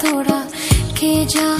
তোরা কে যা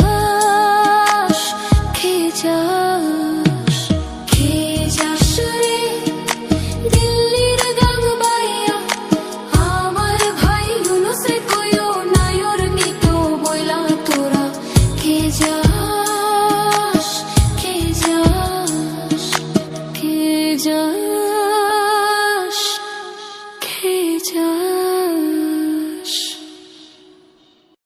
जो